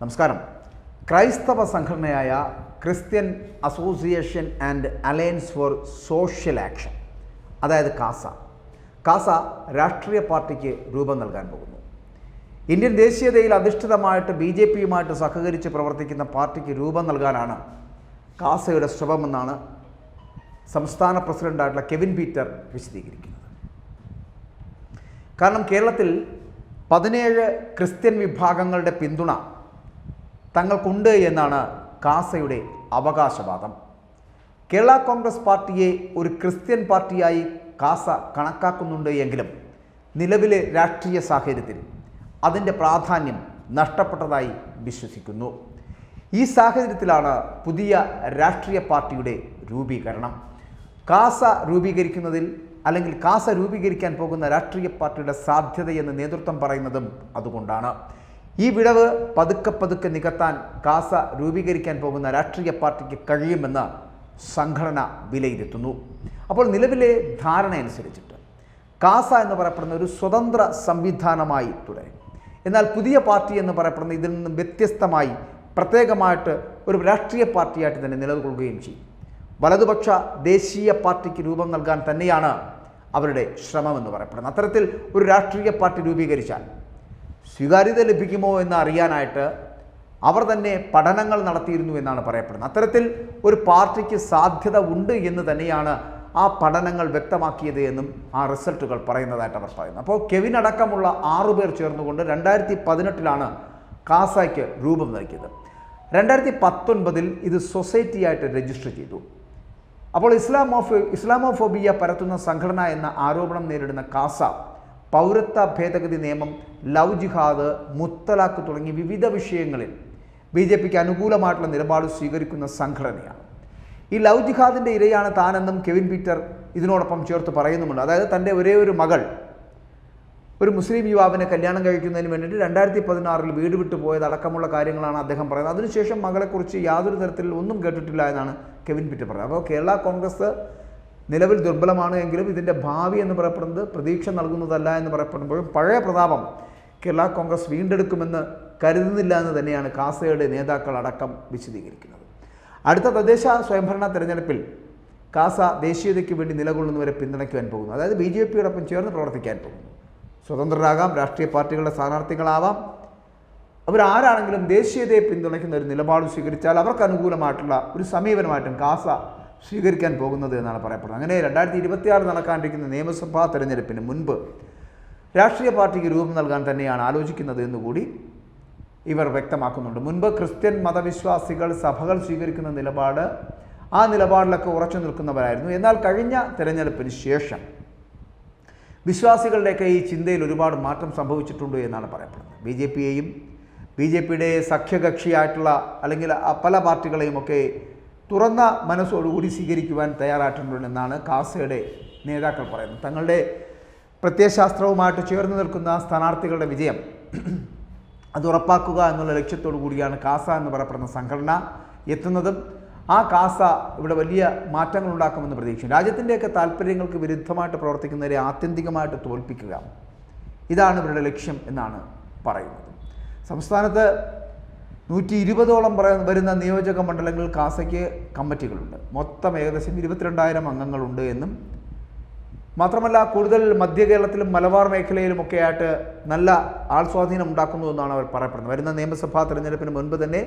നമസ്കാരം. ക്രൈസ്തവ സംഘടനയായ Christian association and alliance for social action അതായത് കാസ. കാസ രാഷ്ട്രീയ പാർട്ടിക്ക് രൂപം നൽകാൻ പോകുന്നു. ഇന്ത്യൻ ദേശീയതയിൽ അധിഷ്ഠിതമായിട്ട് ബി ജെ പിയുമായിട്ട് സഹകരിച്ച് പ്രവർത്തിക്കുന്ന പാർട്ടിക്ക് രൂപം നൽകാനാണ് കാസയുടെ ശ്രമമെന്നാണ് സംസ്ഥാന പ്രസിഡന്റായിട്ടുള്ള കെവിൻ പീറ്റർ വിശദീകരിക്കുന്നത്. കാരണം കേരളത്തിൽ പതിനേഴ് ക്രിസ്ത്യൻ വിഭാഗങ്ങളുടെ പിന്തുണ തങ്ങൾക്കുണ്ട് എന്നാണ് കാസയുടെ അവകാശവാദം. കേരള കോൺഗ്രസ് പാർട്ടിയെ ഒരു ക്രിസ്ത്യൻ പാർട്ടിയായി കാസ കണക്കാക്കുന്നുണ്ട് എങ്കിലും നിലവിലെ രാഷ്ട്രീയ സാഹചര്യത്തിൽ അതിന്റെ പ്രാധാന്യം നഷ്ടപ്പെട്ടതായി വിശ്വസിക്കുന്നു. ഈ സാഹചര്യത്തിലാണ് പുതിയ രാഷ്ട്രീയ പാർട്ടിയുടെ രൂപീകരണം. കാസ രൂപീകരിക്കുന്നതിൽ അല്ലെങ്കിൽ കാസ രൂപീകരിക്കാൻ പോകുന്ന രാഷ്ട്രീയ പാർട്ടിയുടെ സാധ്യതയെന്ന് നേതൃത്വം പറയുന്നതും അതുകൊണ്ടാണ്. ഈ വിടവ് പതുക്കെ പതുക്കെ നികത്താൻ കാസ രൂപീകരിക്കാൻ പോകുന്ന രാഷ്ട്രീയ പാർട്ടിക്ക് കഴിയുമെന്ന് സംഘടന വിലയിരുത്തുന്നു. അപ്പോൾ നിലവിലെ ധാരണ അനുസരിച്ചിട്ട് കാസ എന്ന് പറയപ്പെടുന്ന ഒരു സ്വതന്ത്ര സംവിധാനമായി തുടരും. എന്നാൽ പുതിയ പാർട്ടി എന്ന് പറയപ്പെടുന്ന ഇതിൽ നിന്നും വ്യത്യസ്തമായി പ്രത്യേകമായിട്ട് ഒരു രാഷ്ട്രീയ പാർട്ടിയായിട്ട് തന്നെ നിലകൊള്ളുകയും ചെയ്യും. വലതുപക്ഷ ദേശീയ പാർട്ടിക്ക് രൂപം നൽകാൻ തന്നെയാണ് അവരുടെ ശ്രമമെന്ന് പറയപ്പെടുന്നത്. അത്തരത്തിൽ ഒരു രാഷ്ട്രീയ പാർട്ടി രൂപീകരിച്ചാൽ സ്വീകാര്യത ലഭിക്കുമോ എന്ന് അറിയാനായിട്ട് അവർ തന്നെ പഠനങ്ങൾ നടത്തിയിരുന്നു എന്നാണ് പറയപ്പെടുന്നത്. അത്തരത്തിൽ ഒരു പാർട്ടിക്ക് സാധ്യത ഉണ്ട് എന്ന് തന്നെയാണ് ആ പഠനങ്ങൾ വ്യക്തമാക്കിയത് എന്നും ആ റിസൾട്ടുകൾ പറയുന്നതായിട്ട് അവർ പറയുന്നു. അപ്പോൾ കെവിൻ അടക്കമുള്ള ആറുപേർ ചേർന്നുകൊണ്ട് രണ്ടായിരത്തി പതിനെട്ടിലാണ് കാസയ്ക്ക് രൂപം നൽകിയത്. രണ്ടായിരത്തി പത്തൊൻപതിൽ ഇത് സൊസൈറ്റിയായിട്ട് രജിസ്റ്റർ ചെയ്തു. അപ്പോൾ ഇസ്ലാമോഫോ ഇസ്ലാമോഫോബിയ പരത്തുന്ന സംഘടന എന്ന ആരോപണം നേരിടുന്ന കാസ പൗരത്വ ഭേദഗതി നിയമം ലവ് ജിഹാദ് മുത്തലാഖ് തുടങ്ങി വിവിധ വിഷയങ്ങളിൽ ബി ജെ പിക്ക് അനുകൂലമായിട്ടുള്ള നിലപാട് സ്വീകരിക്കുന്ന സംഘടനയാണ്. ഈ ലവ് ജിഹാദിന്റെ ഇരയാണ് താനെന്നും കെവിൻ പീറ്റർ ഇതിനോടൊപ്പം ചേർത്ത് പറയുന്നുമുണ്ട്. അതായത് തന്റെ ഒരേ ഒരു മകൾ ഒരു മുസ്ലിം യുവാവിനെ കല്യാണം കഴിക്കുന്നതിന് വേണ്ടിയിട്ട് രണ്ടായിരത്തി പതിനാറിൽ വീട് വിട്ടു പോയത് അടക്കമുള്ള കാര്യങ്ങളാണ് അദ്ദേഹം പറയുന്നത്. അതിനുശേഷം മകളെക്കുറിച്ച് യാതൊരു തരത്തിൽ ഒന്നും കേട്ടിട്ടില്ല എന്നാണ് കെവിൻ പീറ്റർ പറയുന്നത്. അപ്പോൾ കേരള കോൺഗ്രസ് നിലവിൽ ദുർബലമാണ് എങ്കിലും ഇതിന്റെ ഭാവി എന്ന് പറയപ്പെടുന്നത് പ്രതീക്ഷ നൽകുന്നതല്ല എന്ന് പറയപ്പെടുമ്പോഴും പഴയ പ്രതാപം കേരള കോൺഗ്രസ് വീണ്ടെടുക്കുമെന്ന് കരുതുന്നില്ല എന്ന് തന്നെയാണ് കാസയുടെ നേതാക്കൾ അടക്കം വിശദീകരിക്കുന്നത്. അടുത്ത തദ്ദേശ സ്വയംഭരണ തെരഞ്ഞെടുപ്പിൽ കാസ ദേശീയതയ്ക്ക് വേണ്ടി നിലകൊള്ളുന്നവരെ പിന്തുണയ്ക്കുവാൻ പോകുന്നു. അതായത് ബി ജെ പിയോടൊപ്പം ചേർന്ന് പ്രവർത്തിക്കാൻ പോകുന്നു. സ്വതന്ത്രരാകാം രാഷ്ട്രീയ പാർട്ടികളുടെ സ്ഥാനാർത്ഥികളാവാം. അവരാരാണെങ്കിലും ദേശീയതയെ പിന്തുണയ്ക്കുന്ന ഒരു നിലപാട് സ്വീകരിച്ചാൽ അവർക്ക് അനുകൂലമായിട്ടുള്ള ഒരു സമീപനമായിട്ടും കാസ സ്വീകരിക്കാൻ പോകുന്നത് എന്നാണ് പറയപ്പെടുന്നത്. അങ്ങനെ രണ്ടായിരത്തി ഇരുപത്തിയാറ് നടക്കാണ്ടിരിക്കുന്ന നിയമസഭാ തെരഞ്ഞെടുപ്പിന് മുൻപ് രാഷ്ട്രീയ പാർട്ടിക്ക് രൂപം നൽകാൻ തന്നെയാണ് ആലോചിക്കുന്നത് എന്നുകൂടി ഇവർ വ്യക്തമാക്കുന്നുണ്ട്. മുൻപ് ക്രിസ്ത്യൻ മതവിശ്വാസികൾ സഭകൾ സ്വീകരിക്കുന്ന നിലപാട് ആ നിലപാടിലൊക്കെ ഉറച്ചു നിൽക്കുന്നവരായിരുന്നു. എന്നാൽ കഴിഞ്ഞ തെരഞ്ഞെടുപ്പിന് ശേഷം വിശ്വാസികളുടെയൊക്കെ ഈ ചിന്തയിൽ ഒരുപാട് മാറ്റം സംഭവിച്ചിട്ടുണ്ട് എന്നാണ് പറയപ്പെടുന്നത്. ബി ജെ പിയെയും ബി ജെ പിയുടെ സഖ്യകക്ഷിയായിട്ടുള്ള അല്ലെങ്കിൽ പല പാർട്ടികളെയും ഒക്കെ തുറന്ന മനസ്സോടുകൂടി സ്വീകരിക്കുവാൻ തയ്യാറായിട്ടുണ്ടെന്നാണ് കാസയുടെ നേതാക്കൾ പറയുന്നത്. തങ്ങളുടെ പ്രത്യയശാസ്ത്രവുമായിട്ട് ചേർന്ന് നിൽക്കുന്ന സ്ഥാനാർത്ഥികളുടെ വിജയം അത് ഉറപ്പാക്കുക എന്നുള്ള ലക്ഷ്യത്തോടു കൂടിയാണ് കാസ എന്ന് പറയപ്പെടുന്ന സംഘടന എത്തുന്നതും. ആ കാസ ഇവിടെ വലിയ മാറ്റങ്ങൾ ഉണ്ടാക്കുമെന്ന് പ്രതീക്ഷിക്കും രാജ്യത്തിന്റെയൊക്കെ താല്പര്യങ്ങൾക്ക് വിരുദ്ധമായിട്ട് പ്രവർത്തിക്കുന്നവരെ ആത്യന്തികമായിട്ട് തോൽപ്പിക്കുക. ഇതാണ് ഇവരുടെ ലക്ഷ്യം എന്നാണ് പറയുന്നത്. സംസ്ഥാനത്ത് നൂറ്റി ഇരുപതോളം വരുന്ന നിയോജക മണ്ഡലങ്ങളിൽ കാസയ്ക്ക് കമ്മിറ്റികളുണ്ട്. മൊത്തം ഏകദേശം ഇരുപത്തിരണ്ടായിരം അംഗങ്ങളുണ്ട് എന്നും മാത്രമല്ല കൂടുതൽ മധ്യ കേരളത്തിലും മലബാർ മേഖലയിലുമൊക്കെ ആയിട്ട് നല്ല ആൾസ്വാധീനം ഉണ്ടാക്കുന്നു എന്നാണ് അവർ പറയപ്പെടുന്നത്. വരുന്ന നിയമസഭാ തെരഞ്ഞെടുപ്പിന് മുൻപ് തന്നെ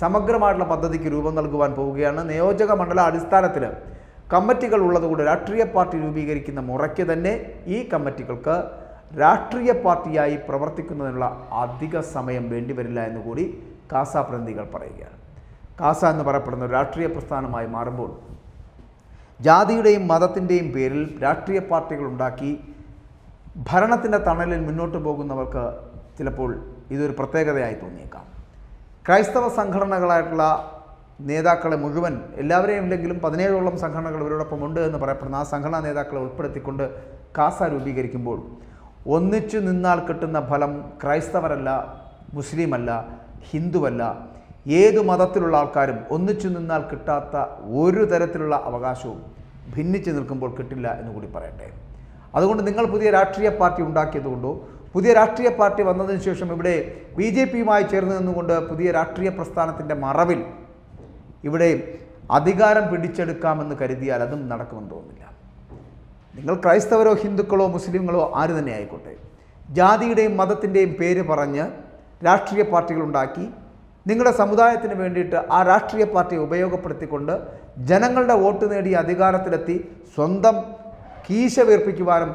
സമഗ്രമായിട്ടുള്ള പദ്ധതിക്ക് രൂപം നൽകുവാൻ പോവുകയാണ്. നിയോജക മണ്ഡല അടിസ്ഥാനത്തിൽ കമ്മിറ്റികൾ ഉള്ളതുകൊണ്ട് രാഷ്ട്രീയ പാർട്ടി രൂപീകരിക്കുന്ന മുറയ്ക്ക് തന്നെ ഈ കമ്മിറ്റികൾക്ക് രാഷ്ട്രീയ പാർട്ടിയായി പ്രവർത്തിക്കുന്നതിനുള്ള അധിക സമയം വേണ്ടിവരില്ല എന്നുകൂടി കാസ പ്രതിനിധികൾ പറയുകയാണ്. കാസ എന്ന് പറയപ്പെടുന്ന രാഷ്ട്രീയ പ്രസ്ഥാനമായി മാറുമ്പോൾ ജാതിയുടെയും മതത്തിന്റെയും പേരിൽ രാഷ്ട്രീയ പാർട്ടികൾ ഉണ്ടാക്കി ഭരണത്തിന്റെ തണലിൽ മുന്നോട്ട് പോകുന്നവർക്ക് ചിലപ്പോൾ ഇതൊരു പ്രത്യേകതയായി തോന്നിയേക്കാം. ക്രൈസ്തവ സംഘടനകളായിട്ടുള്ള നേതാക്കളെ മുഴുവൻ എല്ലാവരെയും ഇല്ലെങ്കിലും പതിനേഴോളം സംഘടനകൾ ഇവരോടൊപ്പം ഉണ്ട് എന്ന് പറയപ്പെടുന്ന ആ സംഘടനാ നേതാക്കളെ ഉൾപ്പെടുത്തിക്കൊണ്ട് കാസ രൂപീകരിക്കുമ്പോൾ ഒന്നിച്ചു നിന്നാൽ കിട്ടുന്ന ഫലം ക്രൈസ്തവരല്ല മുസ്ലിമല്ല ഹിന്ദുവല്ല. ഏതു മതത്തിലുള്ള ആൾക്കാരും ഒന്നിച്ചു നിന്നാൽ കിട്ടാത്ത ഒരു തരത്തിലുള്ള അവകാശവും ഭിന്നിച്ച് നിൽക്കുമ്പോൾ കിട്ടില്ല എന്ന് കൂടി പറയട്ടെ. അതുകൊണ്ട് നിങ്ങൾ പുതിയ രാഷ്ട്രീയ പാർട്ടി ഉണ്ടാക്കിയതുകൊണ്ടോ പുതിയ രാഷ്ട്രീയ പാർട്ടി വന്നതിന് ശേഷം ഇവിടെ ബി ജെ പിയുമായി ചേർന്ന് നിന്നുകൊണ്ട് പുതിയ രാഷ്ട്രീയ പ്രസ്ഥാനത്തിന്റെ മറവിൽ ഇവിടെ അധികാരം പിടിച്ചെടുക്കാമെന്ന് കരുതിയാൽ അതും നടക്കുമെന്ന് തോന്നുന്നില്ല. നിങ്ങൾ ക്രൈസ്തവരോ ഹിന്ദുക്കളോ മുസ്ലിങ്ങളോ ആര് തന്നെ ആയിക്കോട്ടെ. ജാതിയുടെയും മതത്തിന്റെയും പേര് പറഞ്ഞ് രാഷ്ട്രീയ പാർട്ടികൾ ഉണ്ടാക്കി നിങ്ങളുടെ സമുദായത്തിന് വേണ്ടിയിട്ട് ആ രാഷ്ട്രീയ പാർട്ടിയെ ഉപയോഗപ്പെടുത്തിക്കൊണ്ട് ജനങ്ങളുടെ വോട്ട് നേടി അധികാരത്തിലെത്തി സ്വന്തം കീശ വീർപ്പിക്കുവാനും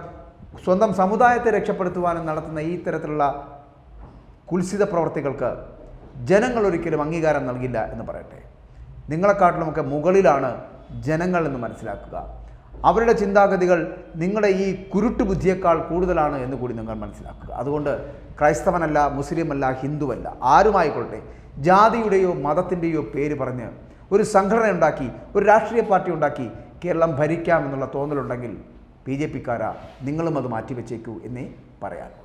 സ്വന്തം സമുദായത്തെ രക്ഷപ്പെടുത്തുവാനും നടത്തുന്ന ഈ തരത്തിലുള്ള കുൽസിത പ്രവർത്തികൾക്ക് ജനങ്ങൾ ഒരിക്കലും അംഗീകാരം നൽകില്ല എന്ന് പറയട്ടെ. നിങ്ങളെക്കാട്ടിലുമൊക്കെ മുകളിലാണ് ജനങ്ങൾ എന്ന് മനസ്സിലാക്കുക. അവരുടെ ചിന്താഗതികൾ നിങ്ങളുടെ ഈ കുരുട്ട് ബുദ്ധിയേക്കാൾ കൂടുതലാണ് എന്ന് കൂടി നിങ്ങൾ മനസ്സിലാക്കുക. അതുകൊണ്ട് ക്രൈസ്തവനല്ല മുസ്ലിമല്ല ഹിന്ദുവല്ല ആരുമായിക്കൊള്ളട്ടെ ജാതിയുടെയോ മതത്തിന്റെയോ പേര് പറഞ്ഞ് ഒരു സംഘടന ഉണ്ടാക്കി ഒരു രാഷ്ട്രീയ പാർട്ടി ഉണ്ടാക്കി കേരളം ഭരിക്കാമെന്നുള്ള തോന്നലുണ്ടെങ്കിൽ ബി ജെ പിക്കാരാ നിങ്ങളും അത് മാറ്റിവെച്ചേക്കൂ എന്നേ പറയാൻ